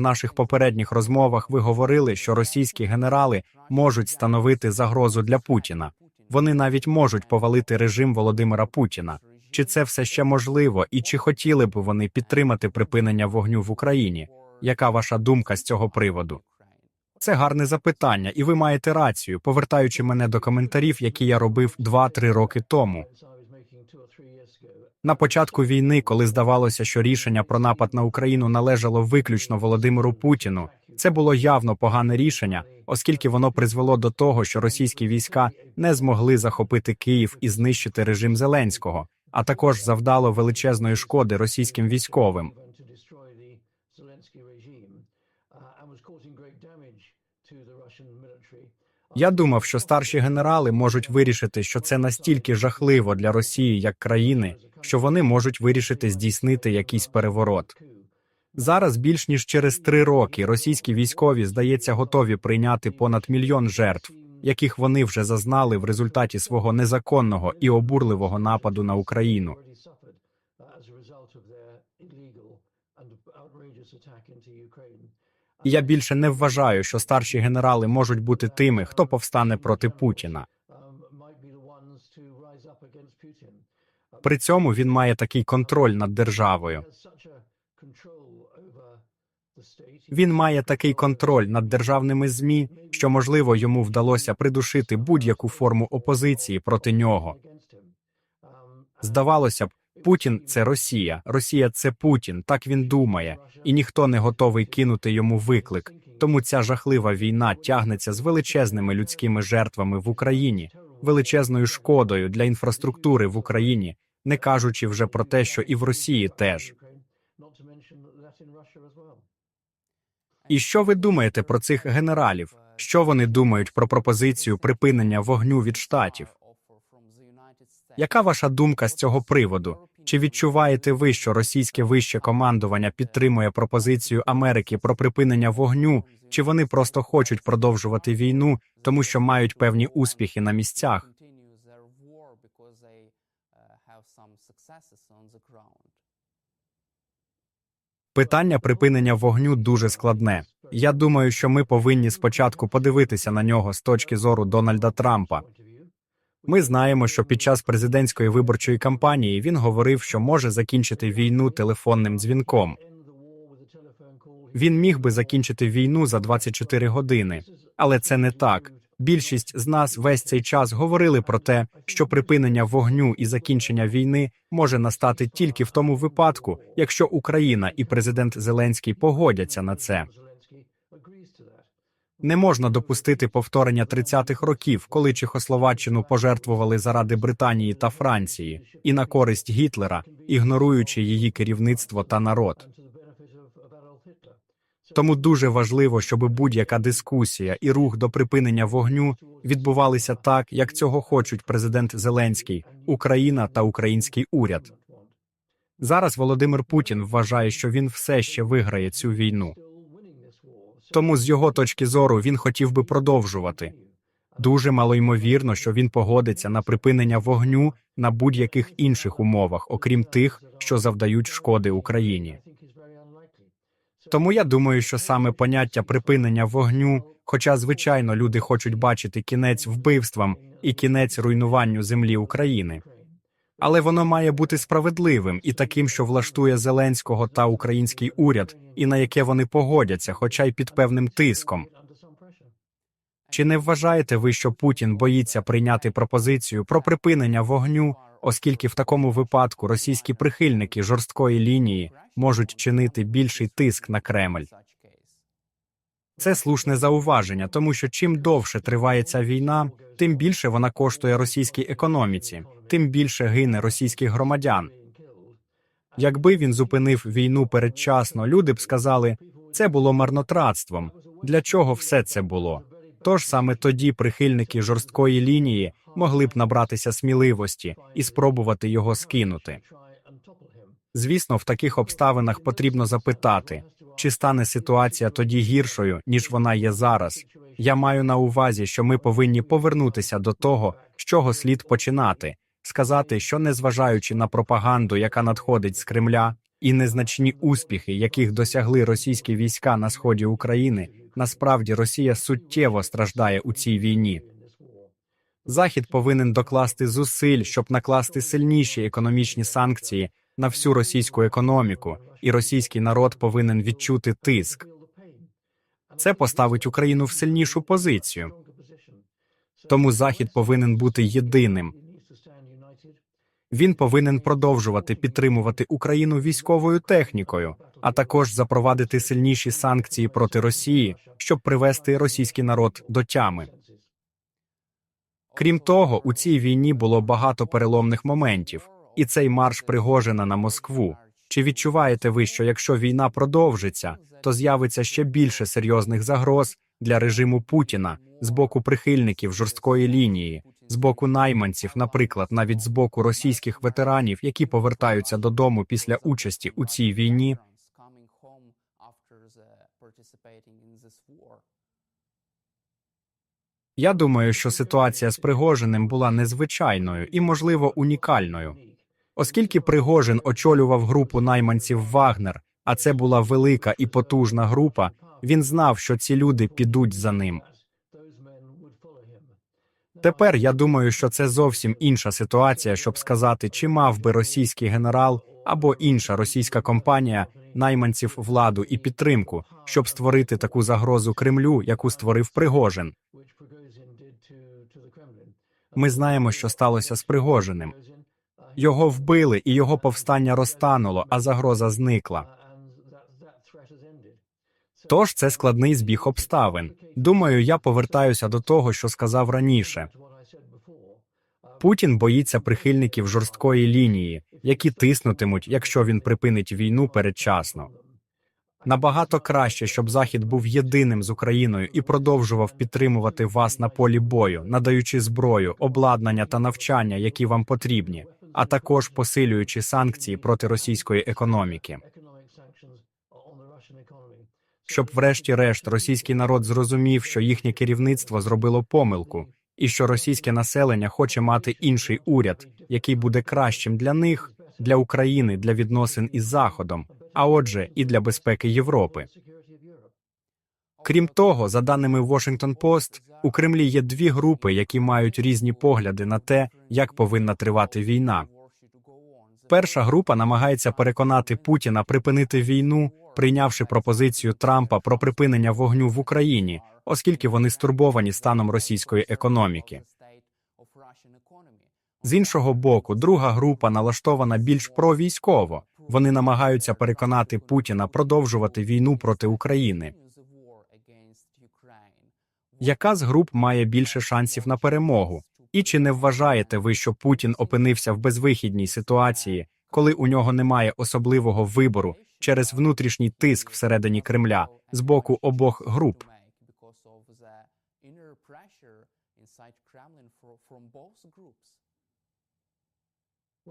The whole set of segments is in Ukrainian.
в наших попередніх розмовах ви говорили, що російські генерали можуть становити загрозу для Путіна. Вони навіть можуть повалити режим Володимира Путіна. Чи це все ще можливо, і чи хотіли б вони підтримати припинення вогню в Україні? Яка ваша думка з цього приводу? Це гарне запитання, і ви маєте рацію, повертаючи мене до коментарів, які я робив 2-3 роки тому. На початку війни, коли здавалося, що рішення про напад на Україну належало виключно Володимиру Путіну, це було явно погане рішення, оскільки воно призвело до того, що російські війська не змогли захопити Київ і знищити режим Зеленського, а також завдало величезної шкоди російським військовим. damage to the Russian military. Я думав, що старші генерали можуть вирішити, що це настільки жахливо для Росії як країни, що вони можуть вирішити здійснити якийсь переворот. Зараз більш ніж через три роки російські військові, здається, готові прийняти понад мільйон жертв, яких вони вже зазнали в результаті свого незаконного і обурливого нападу на Україну. Ukraine. Я більше не вважаю, що старші генерали можуть бути тими, хто повстане проти Путіна. При цьому він має такий контроль над державою. Він має такий контроль над державними змі, що можливо йому вдалося придушити будь-яку форму опозиції проти нього. Здавалося б, Путін це Росія, Росія це Путін. Так він думає, і ніхто не готовий кинути йому виклик. Тому ця жахлива війна тягнеться з величезними людськими жертвами в Україні, величезною шкодою для інфраструктури в Україні, не кажучи вже про те, що і в Росії теж. І що ви думаєте про цих генералів? Що вони думають про пропозицію припинення вогню від штатів? Яка ваша думка з цього приводу? Чи відчуваєте ви, що російське вище командування підтримує пропозицію Америки про припинення вогню, чи вони просто хочуть продовжувати війну, тому що мають певні успіхи на місцях? Питання припинення вогню дуже складне. Я думаю, що ми повинні спочатку подивитися на нього з точки зору Дональда Трампа. Ми знаємо, що під час президентської виборчої кампанії він говорив, що може закінчити війну телефонним дзвінком. Він міг би закінчити війну за 24 години, але це не так. Більшість з нас весь цей час говорили про те, що припинення вогню і закінчення війни може настати тільки в тому випадку, якщо Україна і президент Зеленський погодяться на це. Не можна допустити повторення 30-х років, коли Чехословаччину пожертвували заради Британії та Франції і на користь Гітлера, ігноруючи її керівництво та народ. Тому дуже важливо, щоб будь-яка дискусія і рух до припинення вогню відбувалися так, як цього хочуть президент Зеленський, Україна та український уряд. Зараз Володимир Путін вважає, що він все ще виграє цю війну. Тому з його точки зору він хотів би продовжувати. Дуже малоймовірно, що він погодиться на припинення вогню на будь-яких інших умовах, окрім тих, що завдають шкоди Україні. Тому я думаю, що саме поняття припинення вогню, хоча звичайно люди хочуть бачити кінець вбивствам і кінець руйнуванню землі України, але воно має бути справедливим і таким, що влаштує Зеленського та український уряд, і на яке вони погодяться, хоча й під певним тиском. Чи не вважаєте ви, що Путін боїться прийняти пропозицію про припинення вогню, оскільки в такому випадку російські прихильники жорсткої лінії можуть чинити більший тиск на Кремль? Це слушне зауваження, тому що чим довше триває ця війна, тим більше вона коштує російській економіці, тим більше гине російських громадян. Якби він зупинив війну передчасно, люди б сказали, це було марнотратством. Для чого все це було? Тож саме тоді прихильники жорсткої лінії могли б набратися сміливості і спробувати його скинути. Звісно, в таких обставинах потрібно запитати, чи стане ситуація тоді гіршою, ніж вона є зараз. Я маю на увазі, що ми повинні повернутися до того, з чого слід починати, сказати, що незважаючи на пропаганду, яка надходить з Кремля, І незначні успіхи, яких досягли російські війська на сході України, насправді Росія суттєво страждає у цій війні. Захід повинен докласти зусиль, щоб накласти сильніші економічні санкції на всю російську економіку, і російський народ повинен відчути тиск. Це поставить Україну в сильнішу позицію. Тому Захід повинен бути єдиним. Він повинен продовжувати підтримувати Україну військовою технікою, а також запровадити сильніші санкції проти Росії, щоб привести російський народ до тями. Крім того, у цій війні було багато переломних моментів, і цей марш Пригожина на Москву. Чи відчуваєте ви, що якщо війна продовжиться, то з'явиться ще більше серйозних загроз для режиму Путіна з боку прихильників жорсткої лінії, з боку найманців, наприклад, навіть з боку російських ветеранів, які повертаються додому після участі у цій війні? Я думаю, що ситуація з Пригожиним була незвичайною і, можливо, унікальною. Оскільки Пригожин очолював групу найманців Вагнер, а це була велика і потужна група, він знав, що ці люди підуть за ним. Тепер я думаю, що це зовсім інша ситуація, щоб сказати, чи мав би російський генерал або інша російська компанія найманців владу і підтримку, щоб створити таку загрозу Кремлю, яку створив Пригожин. Ми знаємо, що сталося з Пригожиним. Його вбили, і його повстання розтануло, а загроза зникла. Тож це складний збіг обставин. Думаю, я повертаюся до того, що сказав раніше. Путін боїться прихильників жорсткої лінії, які тиснутимуть, якщо він припинить війну передчасно. Набагато краще, щоб Захід був єдиним з Україною і продовжував підтримувати вас на полі бою, надаючи зброю, обладнання та навчання, які вам потрібні, а також посилюючи санкції проти російської економіки. Щоб, врешті-решт, російський народ зрозумів, що їхнє керівництво зробило помилку, і що російське населення хоче мати інший уряд, який буде кращим для них, для України, для відносин із Заходом, а отже, і для безпеки Європи. Крім того, за даними Washington Post, у Кремлі є дві групи, які мають різні погляди на те, як повинна тривати війна. Перша група намагається переконати Путіна припинити війну, прийнявши пропозицію Трампа про припинення вогню в Україні, оскільки вони стурбовані станом російської економіки. З іншого боку, друга група налаштована більш провійськово. Вони намагаються переконати Путіна продовжувати війну проти України. Яка з груп має більше шансів на перемогу? І чи не вважаєте ви, що Путін опинився в безвихідній ситуації, коли у нього немає особливого вибору через внутрішній тиск всередині Кремля з боку обох груп?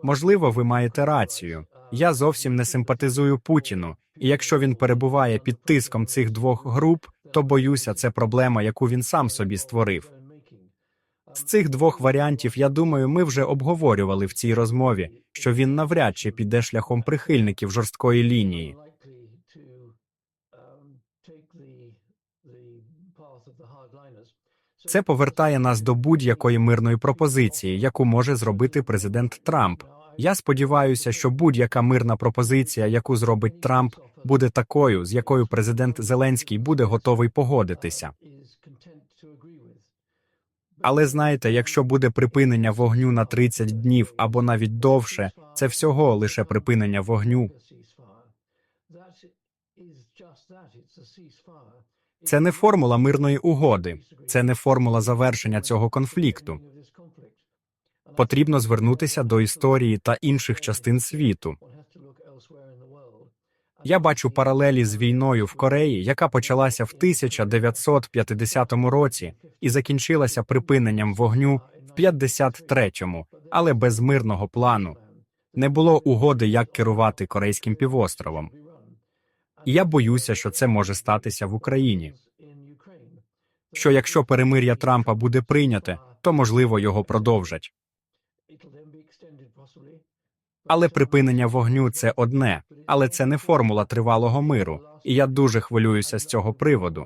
Можливо, ви маєте рацію. Я зовсім не симпатизую Путіну, і якщо він перебуває під тиском цих двох груп, то боюся, це проблема, яку він сам собі створив. З цих двох варіантів, я думаю, ми вже обговорювали в цій розмові, що він навряд чи піде шляхом прихильників жорсткої лінії. Це повертає нас до будь-якої мирної пропозиції, яку може зробити президент Трамп. Я сподіваюся, що будь-яка мирна пропозиція, яку зробить Трамп, буде такою, з якою президент Зеленський буде готовий погодитися. Але знаєте, якщо буде припинення вогню на 30 днів або навіть довше, це всього лише припинення вогню. Це не формула мирної угоди, це не формула завершення цього конфлікту. Потрібно звернутися до історії та інших частин світу. Я бачу паралелі з війною в Кореї, яка почалася в 1950 році і закінчилася припиненням вогню в 53-му, але без мирного плану. Не було угоди, як керувати Корейським півостровом. І я боюся, що це може статися в Україні. Що якщо перемир'я Трампа буде прийняте, то можливо його продовжать. Але припинення вогню це одне, але це не формула тривалого миру. І я дуже хвилююся з цього приводу.